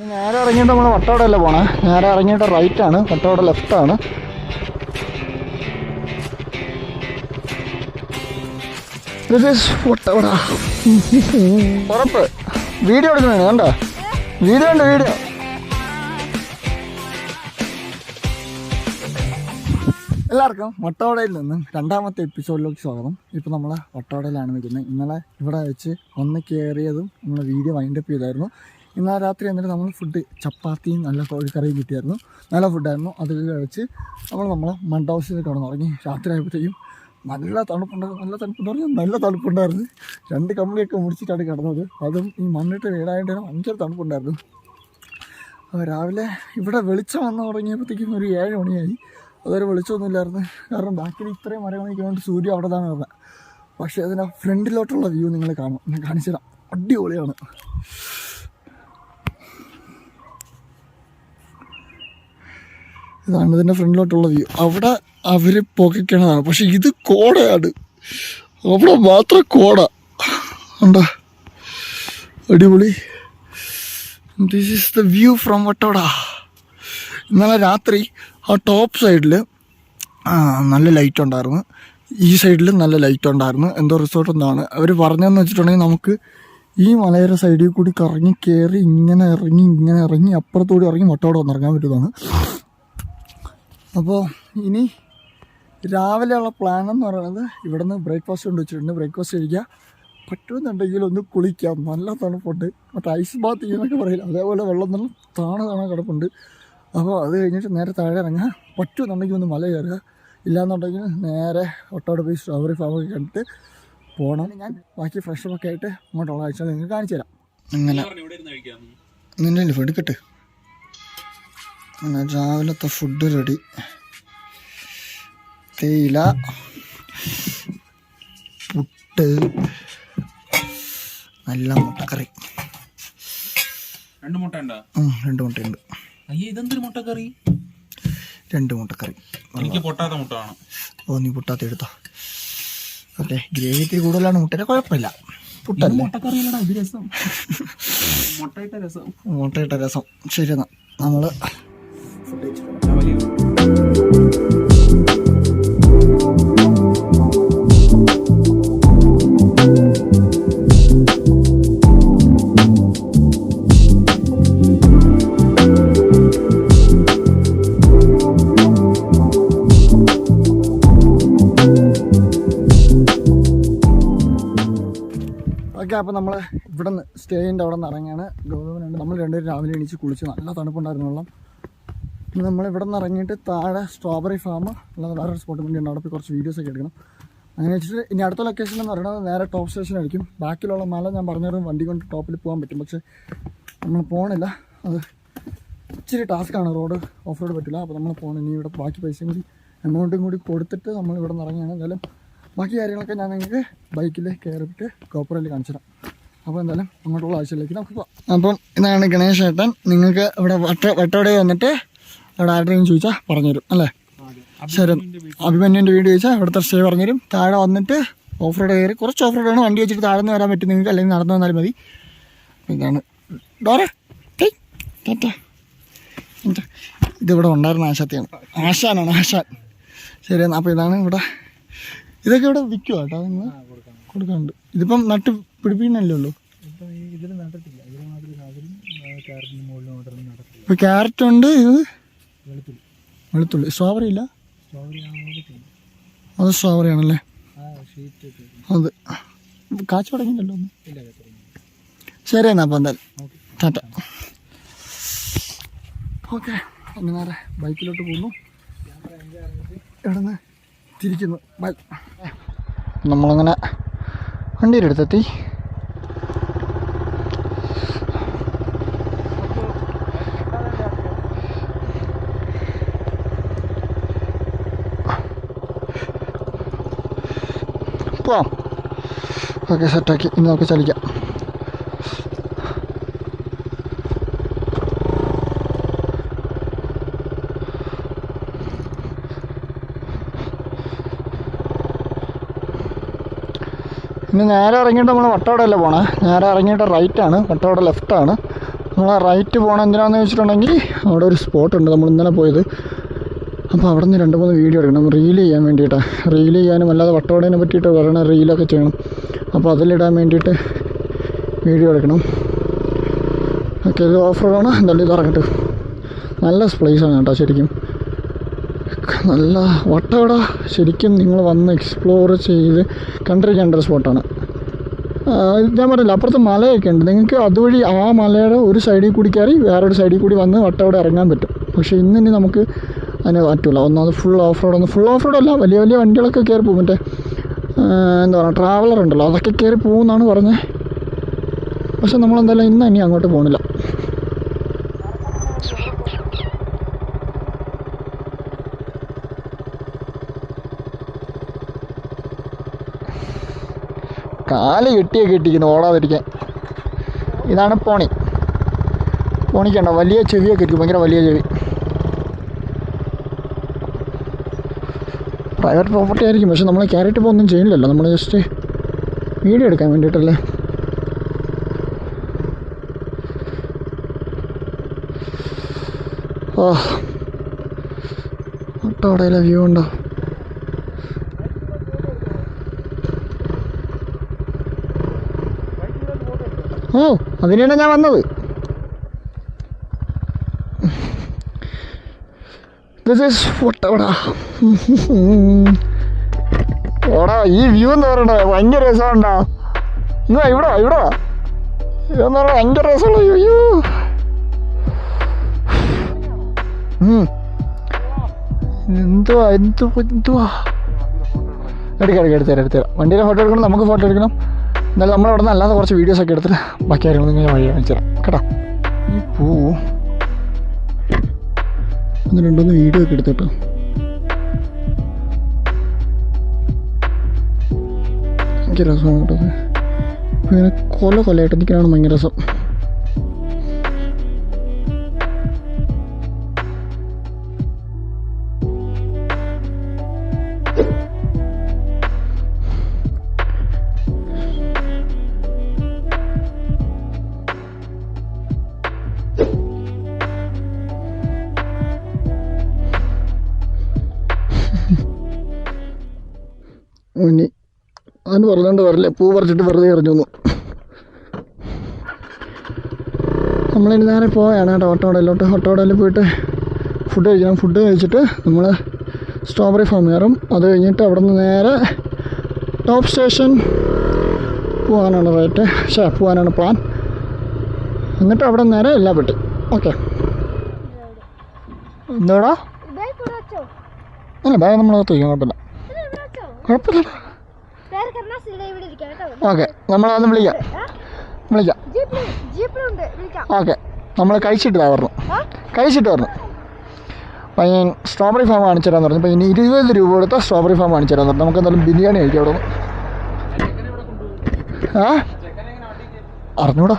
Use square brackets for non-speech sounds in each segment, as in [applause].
ഇനി നേരെ ഇറങ്ങിയിട്ട് നമ്മൾ വട്ടവടല്ല പോണേ? നേരെ ഇറങ്ങിയിട്ട് റൈറ്റ് ആണ്. വട്ടവട ലെഫ്റ്റ് ആണ്. ഉറപ്പ്. വീഡിയോ എടുക്കണേ കണ്ടോ? വീഡിയോ ഉണ്ട് വീഡിയോ. എല്ലാവർക്കും വട്ടവടയിൽ നിന്നും രണ്ടാമത്തെ എപ്പിസോഡിലേക്ക് സ്വാഗതം. ഇപ്പോൾ നമ്മൾ വട്ടവടയിലാണ് നിൽക്കുന്നത്. ഇന്നലെ ഇവിടെ വെച്ച് ഒന്ന് കയറിയതും നമ്മൾ വീഡിയോ വൈൻഡപ്പ് ചെയ്തായിരുന്നു. ഇന്നലെ രാത്രി എന്നിട്ട് നമ്മൾ ഫുഡ് ചപ്പാത്തിയും നല്ല കോഴിക്കറിയും കിട്ടിയായിരുന്നു. നല്ല ഫുഡായിരുന്നു അത് കഴിച്ച് നമ്മൾ നമ്മൾ മണ്ട ഹൗസിൽ തുടങ്ങി. രാത്രി ആയപ്പോഴത്തേക്കും നല്ല തണുപ്പുണ്ടായിരുന്നു നല്ല തണുപ്പെന്ന് പറഞ്ഞാൽ നല്ല തണുപ്പുണ്ടായിരുന്നു. രണ്ട് കമ്പിളിയൊക്കെ മുടിച്ചിട്ടാണ് കിടന്നത്. അതും ഈ മണ്ണിട്ട് വീടായിട്ട് ഭയങ്കര തണുപ്പുണ്ടായിരുന്നു. അപ്പോൾ രാവിലെ ഇവിടെ വെളിച്ചം വന്ന് തുടങ്ങിയപ്പോഴത്തേക്കും ഒരു ഏഴ് മണിയായി. അതൊരു വെളിച്ചമൊന്നുമില്ലായിരുന്നു കാരണം ബാക്കിൽ ഇത്രയും മരമണിക്ക് വേണ്ടി സൂര്യ അവിടെ തന്നെ വരുന്നത് പക്ഷേ അതിന്റെ ഫ്രണ്ടിലോട്ടുള്ള വ്യൂ നിങ്ങൾ കാണും. ഞാൻ കാണിച്ചു തരാം അടിപൊളിയാണ്. ഇതാണ് ഇതിന്റെ ഫ്രണ്ടിലോട്ടുള്ള വ്യൂ അവിടെ അവർ പുകയ്ക്കണതാണ് പക്ഷെ ഇത് കോടയാണ്. അവിടെ മാത്രം കോട. ഉണ്ടോ അടിപൊളി. This is the view from Vattoda ഇന്നലെ രാത്രി ആ ടോപ്പ് സൈഡിൽ നല്ല ലൈറ്റ് ഉണ്ടായിരുന്നു. ഈ സൈഡിലും നല്ല ലൈറ്റ് ഉണ്ടായിരുന്നു. എന്തോ റിസോർട്ട് ഒന്നാണ്. അവർ പറഞ്ഞതെന്ന് വെച്ചിട്ടുണ്ടെങ്കിൽ നമുക്ക് ഈ മലയുടെ സൈഡിൽ കൂടി കറങ്ങി കയറി ഇങ്ങനെ ഇറങ്ങി ഇങ്ങനെ ഇറങ്ങി അപ്പുറത്തോടി ഇറങ്ങി വട്ടോടെ വന്നിറങ്ങാൻ പറ്റുന്നതാണ്. അപ്പോൾ ഇനി രാവിലെയുള്ള പ്ലാൻ എന്ന് പറയുന്നത് ഇവിടെ നിന്ന് ബ്രേക്ക്ഫാസ്റ്റ് കൊണ്ട് വെച്ചിട്ടുണ്ട് ബ്രേക്ക്ഫാസ്റ്റ് കഴിക്കുക പറ്റുമെന്നുണ്ടെങ്കിൽ ഒന്ന് കുളിക്കാം. നല്ല തണുപ്പുണ്ട്. മറ്റേ ഐസ് ബാത്ത് ചെയ്യുന്നൊക്കെ പറയില്ല? അതേപോലെ വെള്ളം നല്ല താണ താണ കിടപ്പുണ്ട്. അപ്പോൾ അത് കഴിഞ്ഞിട്ട് നേരെ താഴെ ഇറങ്ങുക. പറ്റുമെന്നുണ്ടെങ്കിൽ ഒന്ന് മല കയറുക. ഇല്ലാന്നുണ്ടെങ്കിൽ നേരെ ഒട്ടോടെ പോയി സ്ട്രോബറി ഫാമൊക്കെ കണ്ടിട്ട് പോകണം ഞാൻ ബാക്കി ഫ്രഷ് ഒക്കെ ആയിട്ട് അങ്ങോട്ടുള്ള ആഴ്ച നിങ്ങൾക്ക് കാണിച്ചു തരാം. അങ്ങനെ. നിന്നെ ഫുഡ് കിട്ട് അങ്ങനെ രാവിലത്തെ ഫുഡ് റെഡി തേയില പുട്ട് നല്ല മുട്ടക്കറി. രണ്ട് മുട്ട ഉണ്ടോ രണ്ട് മുട്ടയുണ്ട്. അയ്യേ ഇതെന്തൊരു മുട്ടക്കറി? രണ്ട് മുട്ടക്കറി. എനിക്ക് പൊട്ടാത്ത മുട്ട വേണം ഓ നീ പുട്ടാത്ത എടുത്തോ. ഓക്കെ ഗ്രേവി ഇത്തിരി കൂടുതലാണ് മുട്ടേനെ കുഴപ്പമില്ല. പുട്ടല്ലേ? രസം. മുട്ടയിട്ട രസം. മുട്ടയിട്ട രസം. ശരി എന്നാ നമ്മൾ ഓക്കെ അപ്പോൾ നമ്മൾ ഇവിടെ നിന്ന് സ്റ്റേജിന്റെ അവിടെ നിന്ന് ഇറങ്ങിയാണ് ഗൗതമനുണ്ട് നമ്മൾ രണ്ടുപേരും രാവിലെ എണീച്ച് കുളിച്ച് നല്ല തണുപ്പുണ്ടായിരുന്നു വെള്ളം. ഇവിടെ നിന്ന് ഇറങ്ങിയിട്ട് താഴെ സ്ട്രോബെറി ഫാം അല്ലാതെ വേറെ സ്പോട്ട് വേണ്ടി അവിടെ പോയി കുറച്ച് വീഡിയോസ് ഒക്കെ എടുക്കണം. അങ്ങനെ വെച്ചിട്ട് ഇനി അടുത്ത ലൊക്കേഷൻ എന്ന് പറയുന്നത് നേരെ ടോപ്പ് സ്റ്റേഷൻ ആയിരിക്കും. ബാക്കിലുള്ള മല ഞാൻ പറഞ്ഞാലും വണ്ടി കൊണ്ട് ടോപ്പിൽ പോകാൻ പറ്റും. പക്ഷേ നമ്മൾ പോകണില്ല അത് ഇച്ചിരി ടാസ്ക്കാണ് റോഡ് ഓഫ് റോഡ് പറ്റില്ല. അപ്പോൾ നമ്മൾ പോകണം ഇനി ഇവിടെ ബാക്കി പൈസയും കൂടി എമൗണ്ടും കൂടി കൊടുത്തിട്ട് നമ്മൾ ഇവിടെ നിന്ന് ഇറങ്ങിയാണ് എന്തായാലും ബാക്കി കാര്യങ്ങളൊക്കെ ഞാൻ നിങ്ങൾക്ക് ബൈക്കിൽ കയറിയിട്ട് കോപ്പറയിൽ കാണിച്ചു തരാം. അപ്പോൾ എന്തായാലും അങ്ങോട്ടുള്ള ആവശ്യമിലേക്ക് നമുക്ക് പോകാം. അപ്പം ഇതാണ് ഗണേശ് ഏട്ടൻ നിങ്ങൾക്ക് ഇവിടെ വട്ട വട്ടോടെ വന്നിട്ട് അവിടെ ആരുടെയും ചോദിച്ചാൽ പറഞ്ഞുതരും അല്ലേ? ശരി. അഭിമന്യുവിന്റെ വീട് ചോദിച്ചാൽ ഇവിടുത്തെ സ്റ്റേ പറഞ്ഞുതരും. താഴെ വന്നിട്ട് ഓഫ് റോഡ് കയറി കുറച്ച് ഓഫ് റോഡാണ് വണ്ടി വെച്ചിട്ട് താഴെ നിന്ന് വരാൻ പറ്റും നിങ്ങൾക്ക് അല്ലെങ്കിൽ നടന്നു വന്നാലും മതി. ഇതാണ്. ഡോറ? ഇതിവിടെ ഉണ്ടായിരുന്ന ആശാത്തിയാണ്. ആശാനാണ് ആശാൻ. ശരി എന്നാൽ അപ്പോൾ ഇതാണ് ഇവിടെ. ഇതൊക്കെ ഇവിടെ വിൽക്കുക കേട്ടോ നിങ്ങൾ? കൊടുക്കാനുണ്ട്. ഇതിപ്പം നട്ട് പിടിപ്പിക്കുന്നല്ലേ ഉള്ളൂ? ഇപ്പോൾ ക്യാരറ്റ് ഉണ്ട് ഇത് വെളുത്തുള്ളി. വെളുത്തുള്ളി. സ്ട്രോബെറി ഇല്ല? അത് സ്ട്രോബെറി ആണല്ലേ? അത്. കാച്ചു തുടങ്ങിയില്ലല്ലോ ഒന്ന്. ശരി എന്നാൽ അപ്പം എന്തായാലും. ടാറ്റ. ഓക്കെ. ഒന്ന് നേരെ ബൈക്കിലോട്ട് പോകുന്നു. ഇവിടുന്ന് തിരിക്കുന്നു. ബൈ. നമ്മളങ്ങനെ വണ്ടിയുടെ പോവാം. ഓക്കെ സെറ്റാക്കി. ഇനി നമുക്ക് ചലിക്കാം. ഇനി നേരെ ഇറങ്ങിയിട്ട് നമ്മൾ വട്ടവടയല്ല പോണേ? നേരെ ഇറങ്ങിയിട്ട് റൈറ്റാണ് വട്ടവട ലെഫ്റ്റാണ് നമ്മൾ റൈറ്റ് പോകണം എന്തിനാണെന്ന് വെച്ചിട്ടുണ്ടെങ്കിൽ അവിടെ ഒരു സ്പോട്ടുണ്ട് നമ്മൾ ഇന്നലെ പോയത്. അപ്പോൾ അവിടെ നിന്ന് രണ്ട് മൂന്ന് വീഡിയോ എടുക്കണം. റീൽ ചെയ്യാൻ വേണ്ടിയിട്ടാണ് റീൽ ചെയ്യാനും അല്ലാതെ വട്ടവടേനെ പറ്റിയിട്ട് പറയണ റീലൊക്കെ ചെയ്യണം. അപ്പോൾ അതിലിടാൻ വേണ്ടിയിട്ട് വീഡിയോ എടുക്കണം. ഓക്കെ ഇത് ഓഫ് റോഡാണ് എന്തായാലും ഇത് ഇറങ്ങട്ടെ. നല്ല പ്ലേസാണ് കേട്ടോ ശരിക്കും. നല്ല വട്ടവട ശരിക്കും നിങ്ങൾ വന്ന് എക്സ്പ്ലോർ ചെയ്ത് കണ്ടിരിക്കേണ്ട ഒരു സ്പോട്ടാണ് ഞാൻ പറഞ്ഞില്ല അപ്പുറത്ത് മലയൊക്കെ ഉണ്ട്. നിങ്ങൾക്ക് അതുവഴി ആ മലയുടെ ഒരു സൈഡിൽ കൂടി കയറി വേറൊരു സൈഡിൽ കൂടി വന്ന് വട്ടവട ഇറങ്ങാൻ പറ്റും. പക്ഷേ ഇന്നിനി നമുക്ക് അതിന് പറ്റില്ല ഒന്നാമത് ഫുൾ ഓഫ് റോഡ് ഒന്ന് ഫുൾ ഓഫ് റോഡ് അല്ല വലിയ വലിയ വണ്ടികളൊക്കെ കയറി പോകും. മറ്റേ എന്താ പറയുക ട്രാവലർ ഉണ്ടല്ലോ അതൊക്കെ കയറി പോകുമെന്നാണ് പറഞ്ഞത് പക്ഷെ നമ്മളെന്തായാലും ഇന്ന് ഇനി അങ്ങോട്ട് പോകണില്ല കാൽ കെട്ടിയൊക്കെ ഇട്ടിരിക്കുന്നു ഓടാതിരിക്കാൻ. ഇതാണ് പോണി. പോണിക്കണ്ട വലിയ ചെവിയൊക്കെ ഇരിക്കും ഭയങ്കര വലിയ ചെവി. പ്രൈവറ്റ് പ്രോപ്പർട്ടി ആയിരിക്കും. പക്ഷെ നമ്മൾ ക്യാരറ്റ് ഇപ്പോൾ ഒന്നും ചെയ്യില്ലല്ലോ നമ്മൾ ജസ്റ്റ് വീഡിയോ എടുക്കാൻ വേണ്ടിയിട്ടല്ലേ ഓ. ഒട്ടോടയിലെ വ്യൂ ഉണ്ടോ ഓ അതിനാണ് ഞാൻ വന്നത്. ദിസ് ഈസ് വട്ടവട ഓടാ ഈ വ്യൂ എന്ന് പറയണ ഭയങ്കര രസമുണ്ടാ. എന്നാ ഇവിടെ ഇവിടെ എന്ന് പറഞ്ഞാൽ ഭയങ്കര രസമുള്ള വ്യൂ എന്തുവാ എന്തുവാ എന്തുവാ? എടുക്കാം എടുക്കാം എടുത്തരാം എടുത്തരാം വണ്ടിയിലെ ഫോട്ടോ എടുക്കണം നമുക്ക് ഫോട്ടോ എടുക്കണം. എന്നാലും നമ്മളവിടെ നിന്ന് അല്ലാതെ കുറച്ച് വീഡിയോസ് ഒക്കെ എടുത്തിട്ട് ബാക്കി കാര്യങ്ങൾ നിങ്ങൾ വഴി കാണിച്ചു തരാം. കേട്ടോ? ഈ പൂ ഒന്ന് രണ്ടൊന്ന് വീഡിയോ ഒക്കെ എടുത്തോട്ടോ ഭയങ്കര രസമാണ് കേട്ടോ. ഇങ്ങനെ കൊല കൊലയായിട്ട് നിൽക്കാനാണ് ഭയങ്കര രസം ഇനി അതിന് പറഞ്ഞുകൊണ്ട് വരില്ല. പൂ പറിച്ചിട്ട് വെറുതെ എറിഞ്ഞു വന്നു. നമ്മളിനി നേരെ പോയാണ് കേട്ടോ ഓട്ടോടയിലോട്ട് ഓട്ടോടയിൽ പോയിട്ട് ഫുഡ് കഴിക്കണം. ഫുഡ് കഴിച്ചിട്ട് നമ്മൾ സ്ട്രോബെറി ഫാം കയറും. അത് കഴിഞ്ഞിട്ട് അവിടെ നിന്ന് നേരെ ടോപ്പ് സ്റ്റേഷൻ പോകാനാണ് റേറ്റ്. ഷേ പോകാനാണ് പ്ലാൻ എന്നിട്ട് അവിടെ നേരെ എല്ലാ പെട്ടി. ഓക്കെ എന്തോടാ? അല്ല ബാഗ് നമ്മളകത്ത് കുഴപ്പമില്ല. കുഴപ്പമില്ല ഓക്കെ നമ്മളതൊന്ന് വിളിക്കാം. വിളിക്കാം. ഓക്കെ നമ്മൾ കഴിച്ചിട്ട് വരണം കഴിച്ചിട്ട് കഴിച്ചിട്ട് വരണം ഞാൻ സ്ട്രോബെറി ഫാം കാണിച്ചു തരാന്ന് പറഞ്ഞു. അപ്പം ഇനി ഇരുപത് രൂപ കൊടുത്ത സ്ട്രോബെറി ഫാം കാണിച്ചു തരാന്ന് പറഞ്ഞു. നമുക്ക് എന്തായാലും ബിരിയാണി കഴിക്കാം അവിടെ ആ? അറിഞ്ഞൂടാ.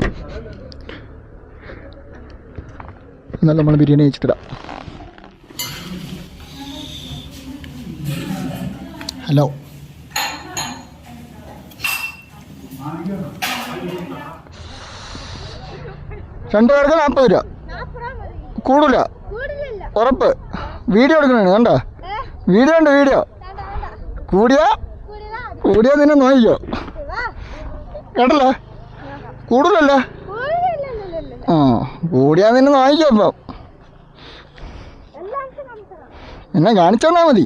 എന്നാലും നമ്മൾ ബിരിയാണി കഴിച്ചിട്ട് തരാം ഹലോ. രണ്ടു പേർക്ക് നാൽപ്പത് രൂപ കൂടില്ല ഉറപ്പ്. വീഡിയോ എടുക്കണേ കണ്ട? വീഡിയോ ഉണ്ട് വീഡിയോ. കൂടിയോ? കൂടിയാ നിന്നെ നോക്കിക്കോ കണ്ടല്ല കൂടുതലല്ല ആ കൂടിയാ നിന്നെ നോക്കിക്കോ കാണിച്ചതാ. എന്നെ കാണിച്ചെന്നാ മതി.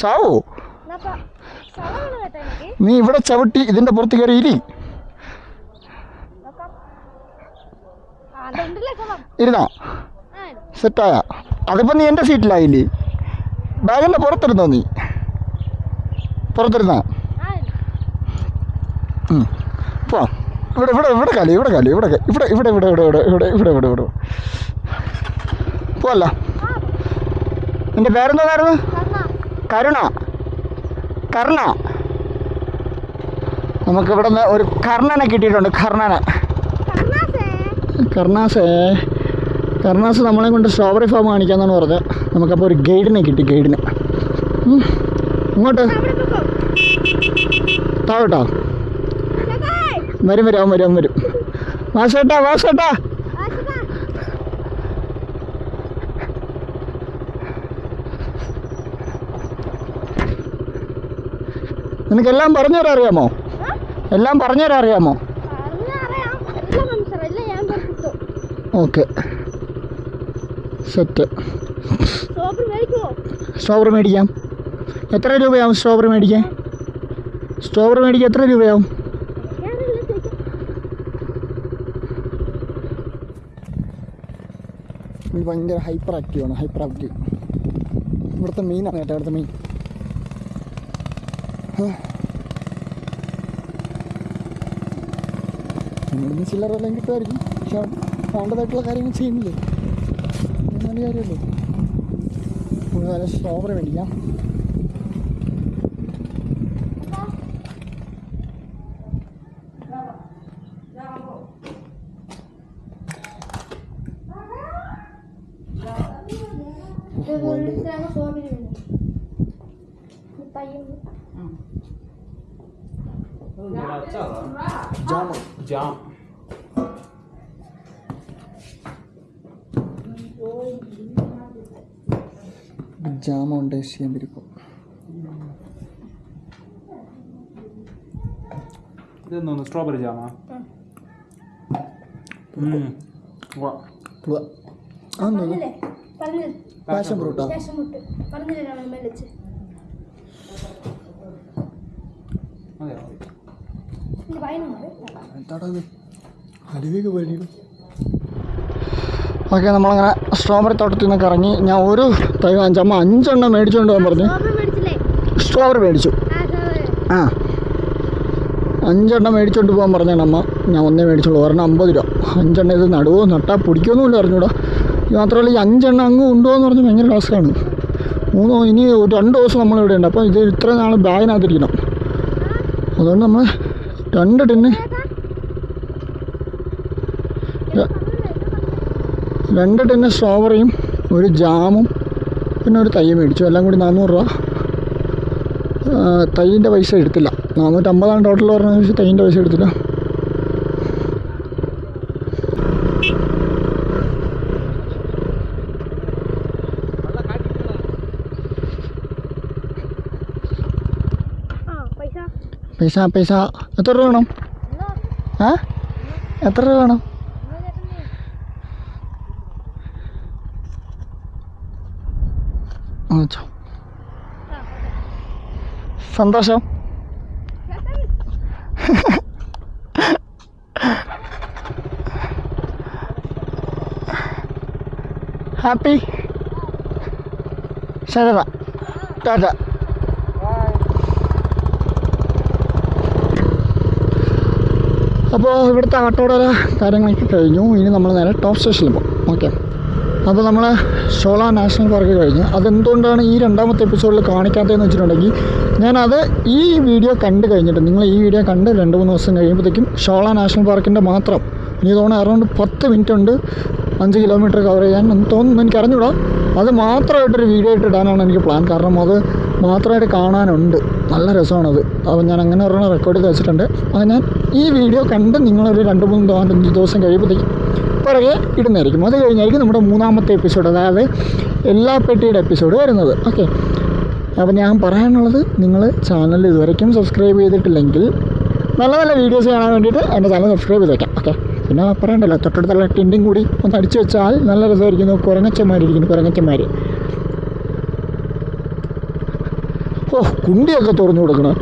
സാവും. നീ ഇവിടെ ചവിട്ടി ഇതിന്റെ പുറത്ത് കയറി ഇരി. ഇരുന്നോ? സെറ്റായ. അതിപ്പോ നീ എന്റെ സീറ്റിലായില്ലേ? ബാഗിന്റെ പുറത്തിരുന്നോ നീ? പുറത്തിരുന്ന? പോ. ഇവിടെ ഇവിടെ ഇവിടെ കാലി ഇവിടെ കാലി ഇവിടെ ഇവിടെ ഇവിടെ ഇവിടെ ഇവിടെ ഇവിടെ ഇവിടെ ഇവിടെ ഇവിടെ ഇവിടെ. പോവല്ല. നിന്റെ പേരെന്തോന്നായിരുന്നു കരുണ. കർണ നമുക്ക് ഇവിടെ നിന്ന് ഒരു കർണനെ കിട്ടിയിട്ടുണ്ട് കർണനെ. കർണാസേ. കർണാസേ. നമ്മളെ കൊണ്ട് സ്ട്രോബറി ഫാം കാണിക്കാന്നാണ് പറഞ്ഞത്. നമുക്കപ്പോൾ ഒരു ഗൈഡിനെ കിട്ടി ഗൈഡിനെ. ഇങ്ങോട്ട്. താവട്ടോ വരും വരും അവൻ വരും അവൻ വരും. വാസേട്ടാ വാസേട്ടാ ആ ചേട്ടാ നിനക്കെല്ലാം പറഞ്ഞുതരാൻ അറിയാമോ എല്ലാം പറഞ്ഞുതരാൻ അറിയാമോ എല്ലാം മനസ്സിലാവും അറിയാമോ ഓക്കെ. സെറ്റ്. സ്ട്രോബറി മേടിക്കാം. എത്ര രൂപയാവും സ്ട്രോബറി മേടിക്കാൻ? സ്ട്രോബറി മേടിക്കാൻ എത്ര രൂപയാവും? ഭയങ്കര ഹൈപ്പർ ആക്റ്റീവാണ് ഹൈപ്പർ ആക്റ്റീവ് ഇവിടുത്തെ മീനാണ് കേട്ടോ ഇവിടുത്തെ മീൻ. ഇവിടുന്ന് ചില്ലറെല്ലാം കിട്ടുമായിരിക്കും. പക്ഷെ വേണ്ടതായിട്ടുള്ള കാര്യങ്ങൾ ചെയ്യുന്നില്ലേ? നല്ല കാര്യമല്ലേ? കൂടുതൽ സ്ട്രോബറി മേടിക്കാം. ജാമ് ജാം ജാമ ടേസ്റ്റ് ചെയ്യാൻ വരും ഇതെന്തോന്ന് സ്ട്രോബെറി ജാമാ പാഷൻ ഫ്രൂട്ടാ അതെയോ ഇത് പയ്യനുണ്ട് എന്താടാ ഇത് അരുവിക്ക് വഴിയും ഓക്കെ നമ്മളങ്ങനെ സ്ട്രോബെറി തോട്ടത്തിൽ നിന്ന് ഇറങ്ങി. ഞാൻ ഒരു തൈ അഞ്ചമ്മ അഞ്ചെണ്ണം മേടിച്ചുകൊണ്ട് പോകാൻ പറഞ്ഞു. സ്ട്രോബറി മേടിച്ചു. ആ അഞ്ചെണ്ണം മേടിച്ചോണ്ട് പോകാൻ പറഞ്ഞാണ് അമ്മ. ഞാൻ ഒന്നേ മേടിച്ചോളൂ ഒരെണ്ണം അമ്പത് രൂപ. അഞ്ചെണ്ണം ഇത് നടുവോ നട്ടാൽ പിടിക്കുമെന്നുമില്ല അറിഞ്ഞൂടാ. ഇത് മാത്രമല്ല ഈ അഞ്ചെണ്ണം അങ്ങ് ഉണ്ടോയെന്ന് പറഞ്ഞാൽ ഭയങ്കര ടാസ്ക്കാണ് മൂന്നോ ഇനി രണ്ട് ദിവസം നമ്മളിവിടെ ഉണ്ട്. അപ്പോൾ ഇത് ഇത്ര നാൾ ബാഗിനകത്തിരിക്കണം അതുകൊണ്ട് നമ്മൾ രണ്ട് ടിന്ന് രണ്ട് ടിന്ന് സ്ട്രോബറിയും ഒരു ജാമും പിന്നെ ഒരു തൈ മേടിച്ചു. എല്ലാം കൂടി നാനൂറ് രൂപ. തൈന്റെ പൈസ എടുത്തില്ല. നാനൂറ്റമ്പതാണ് ടോട്ടൽ പറഞ്ഞ പക്ഷേ തൈന്റെ പൈസ എടുത്തില്ല ആ പൈസ പൈസ പൈസ. എത്ര രൂപ വേണം? ആ? എത്ര രൂപ വേണം? സന്തോഷം. ഹാപ്പി. ശരത ടാറ്റ. അപ്പോൾ ഇവിടുത്തെ ആട്ടോടെ കാര്യങ്ങളൊക്കെ കഴിഞ്ഞു. ഇനി നമ്മൾ നേരെ ടോപ്പ് സ്റ്റേഷനിൽ പോകും ഓക്കെ അപ്പോൾ നമ്മൾ ഷോള നാഷണൽ പാർക്ക് കഴിഞ്ഞു. അതെന്തുകൊണ്ടാണ് ഈ രണ്ടാമത്തെ എപ്പിസോഡിൽ കാണിക്കാത്തതെന്ന് വെച്ചിട്ടുണ്ടെങ്കിൽ ഞാനത് ഈ വീഡിയോ കണ്ടു കഴിഞ്ഞിട്ട് നിങ്ങൾ ഈ വീഡിയോ കണ്ട് രണ്ട് മൂന്ന് ദിവസം കഴിയുമ്പോഴത്തേക്കും ഷോള നാഷണൽ പാർക്കിന്റെ മാത്രം എനിക്ക് തോന്നുന്നു അറൗണ്ട് പത്ത് മിനിറ്റ് ഉണ്ട് അഞ്ച് കിലോമീറ്റർ കവർ ചെയ്യാൻ എന്ന് തോന്നുന്നു. എനിക്ക് അറിഞ്ഞൂടാ അത് മാത്രമായിട്ടൊരു വീഡിയോ ആയിട്ട് ഇടാനാണ് എനിക്ക് പ്ലാൻ കാരണം അത് മാത്രമായിട്ട് കാണാനുണ്ട്. നല്ല രസമാണത്. അപ്പോൾ ഞാൻ അങ്ങനെ ഒരെണ്ണം റെക്കോർഡ് ചെയ്ത് വെച്ചിട്ടുണ്ട്. അത് ഞാൻ ഈ വീഡിയോ കണ്ട് നിങ്ങളൊരു രണ്ട് മൂന്ന് ദിവസം കഴിയുമ്പോഴത്തേക്കും പുറകെ ഇടുന്നതായിരിക്കും. അത് കഴിഞ്ഞായിരിക്കും നമ്മുടെ മൂന്നാമത്തെ എപ്പിസോഡ് അതായത് എല്ലാ പെട്ടിയുടെ എപ്പിസോഡ് വരുന്നത്. ഓക്കെ അപ്പോൾ ഞാൻ പറയാനുള്ളത് നിങ്ങൾ ചാനൽ ഇതുവരയ്ക്കും സബ്സ്ക്രൈബ് ചെയ്തിട്ടില്ലെങ്കിൽ നല്ല നല്ല വീഡിയോസ് കാണാൻ വേണ്ടിയിട്ട് എന്റെ ചാനൽ സബ്സ്ക്രൈബ് ചെയ്ത് വയ്ക്കാം ഓക്കെ പിന്നെ പറയണ്ടല്ലോ തൊട്ടടുത്തുള്ള ടിന്റും കൂടി ഒന്ന് അടിച്ചു വെച്ചാൽ നല്ല രസമായിരിക്കുന്നു. കുരങ്ങച്ചന്മാരിയിരിക്കുന്നു കുരങ്ങച്ചന്മാർ ഓ കുണ്ടിയൊക്കെ തുറന്നു കൊടുക്കണം.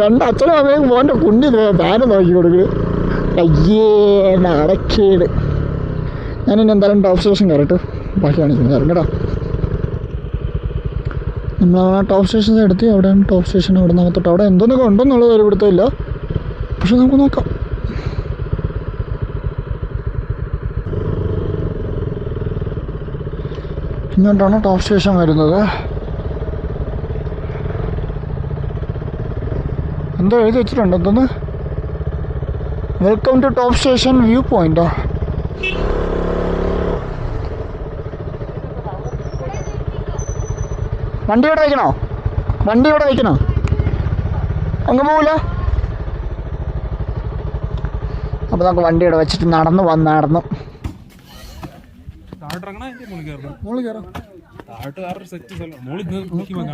രണ്ട് അച്ഛനും അമ്മയും മോന്റെ കുണ്ടി താരം നോക്കി കൊടുക്കണം അയ്യേ നടക്കേട് ഞാനിനി എന്തായാലും ടോപ്പ് സ്റ്റേഷൻ കയറട്ട് ബാക്കി കാണിക്കുന്നു കയറും നമ്മൾ ആ ടോപ്പ് സ്റ്റേഷൻ എടുത്ത് അവിടെ ടോപ്പ് സ്റ്റേഷൻ അവിടെ നിന്ന് തൊട്ട് അവിടെ എന്തോന്നൊക്കെ ഉണ്ടെന്നുള്ളത് ഒരു പിടുത്തമില്ല പക്ഷെ നമുക്ക് നോക്കാം. ഇങ്ങോട്ടാണ് ടോപ്പ് സ്റ്റേഷൻ വരുന്നത്. എന്തോ എഴുതി വെച്ചിട്ടുണ്ട്. എന്തോന്ന്? Welcome to Top Station view പോയിന്റോ വണ്ടി ഇവിടെ വയ്ക്കണോ? വണ്ടി ഇവിടെ വയ്ക്കണോ? അങ്ങ് പോവില്ല അപ്പോൾ നമുക്ക് വണ്ടി ഇവിടെ വെച്ചിട്ട് നടന്നു വന്ന് നടന്നു. താഴോട്ട് കയറാം. താഴോട്ട് വേറൊരു സെറ്റ് സ്ഥലം മുകളിൽ നോക്കിയപ്പോൾ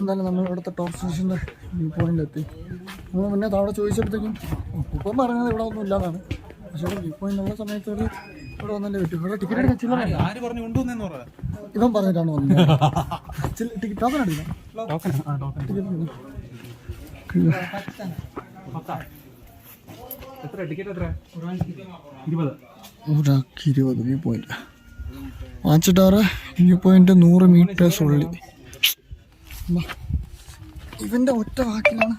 എന്തായാലും നമ്മൾ ഇവിടുത്തെ ടോപ്പ് സ്റ്റേഷന്റെ വ്യൂ പോയിന്റ് എത്തി. നമ്മൾ മുന്നേ താഴെ ചോദിച്ചപ്പോഴത്തേക്കും ഇപ്പം പറഞ്ഞത് ഇവിടെ ഒന്നും ഇല്ലാന്നാണ്. പക്ഷേ ഇവിടെ വ്യൂ പോയിന്റ് ഉള്ള സമയത്ത് ഒരു ഇവിടെ വന്നല്ലേ പറ്റും. ഇവിടെ ടിക്കറ്റ് എടുക്കാൻ ചില്ലറ ഇവൻ പറഞ്ഞിട്ടാണ് വന്നത്. [laughs] ടിക്കറ്റ് ടോക്കൺ എത്ര? ഇരുപത്. വ്യൂ പോയിന്റ് വാച്ചിട്ടാറ് വ്യൂ പോയിന്റ് നൂറ് മീറ്റേഴ്സ് ഉള്ളി. ഇവന്റെ ഒറ്റ വാക്കിലാണ്.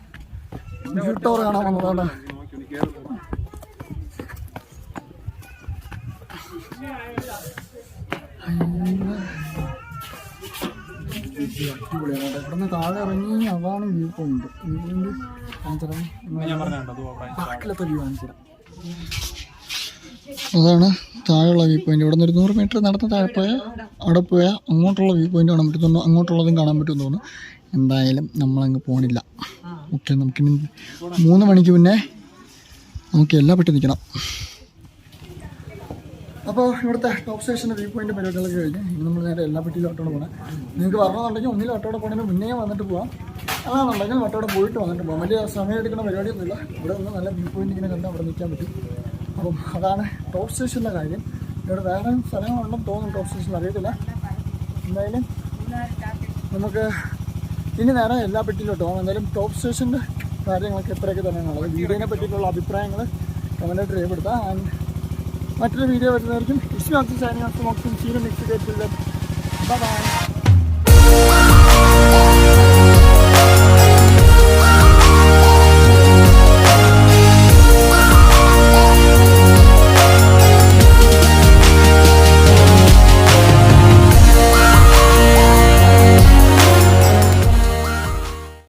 വ്യൂ ടവർ കാണാൻ വന്നതാണ് ഇവിടുന്ന് താഴെ ഇറങ്ങി അതാണ് വ്യൂ പോയിന്റ് വ്യൂ പോയിന്റ് അവിടെ ബാക്കിലത്തെ വ്യൂ കാണിച്ചുതരാം. അതാണ് താഴെയുള്ള വ്യൂ പോയിന്റ് ഇവിടെ നിന്ന് ഒരു മീറ്റർ നടന്ന് താഴെ പോയാൽ അവിടെ പോയാൽ അങ്ങോട്ടുള്ള വ്യൂ പോയിന്റ് കാണാൻ പറ്റും. അങ്ങോട്ടുള്ളതും കാണാൻ പറ്റുമെന്ന് തോന്നുന്നു. എന്തായാലും നമ്മളങ്ങ് പോണില്ല. ഓക്കെ നമുക്ക് മൂന്ന് മണിക്ക് മുന്നേ നമുക്ക് എല്ലാ പെട്ടി നിൽക്കണം. അപ്പോൾ ഇവിടുത്തെ ടോപ്പ് സ്റ്റേഷന്റെ വ്യൂ പോയിന്റ് പരിപാടികളൊക്കെ കഴിഞ്ഞ് ഇനി നമ്മൾ നേരെ എല്ലാ പെട്ടിയിലോട്ടോടെ പോകണം നിങ്ങൾക്ക് വരണമെന്നുണ്ടെങ്കിൽ ഒന്നിൽ ഓട്ടോടെ പോകണമെങ്കിൽ മുന്നേ വന്നിട്ട് പോകാം അതാണെന്നുണ്ടെങ്കിൽ ഓട്ടോടെ പോയിട്ട് വന്നിട്ട് പോകാം വലിയ സമയം എടുക്കുന്ന പരിപാടിയൊന്നുമില്ല. ഇവിടെ നിന്ന് നല്ല വ്യൂ പോയിന്റ് ഇങ്ങനെ കണ്ട് അവിടെ നിൽക്കാൻ പറ്റും. അപ്പം അതാണ് ടോപ്പ് സ്റ്റേഷന്റെ കാര്യം. ഇവിടെ വേറെ സ്ഥലങ്ങളുണ്ടെന്ന് തോന്നുന്നു ടോപ്പ് സ്റ്റേഷൻ അറിയത്തില്ല. എന്തായാലും നമുക്ക് ഇനി നേരെ എല്ലാ പെട്ടിയിലോട്ട് പോകാം എന്തായാലും ടോപ്പ് സ്റ്റേഷന്റെ കാര്യങ്ങളൊക്കെ ഇത്രയൊക്കെ തന്നെയാണുള്ളത് വീഡിയോനെ പറ്റിയിട്ടുള്ള അഭിപ്രായങ്ങൾ കമന്റായിട്ട് രേഖപ്പെടുത്താം. ആൻഡ് മറ്റൊരു വീഡിയോ വരുന്നതായിരിക്കും. ഇഷ്ടം ചാനൽ സീരം നെക്സ്റ്റ് ഡേറ്റിൽ ബൈ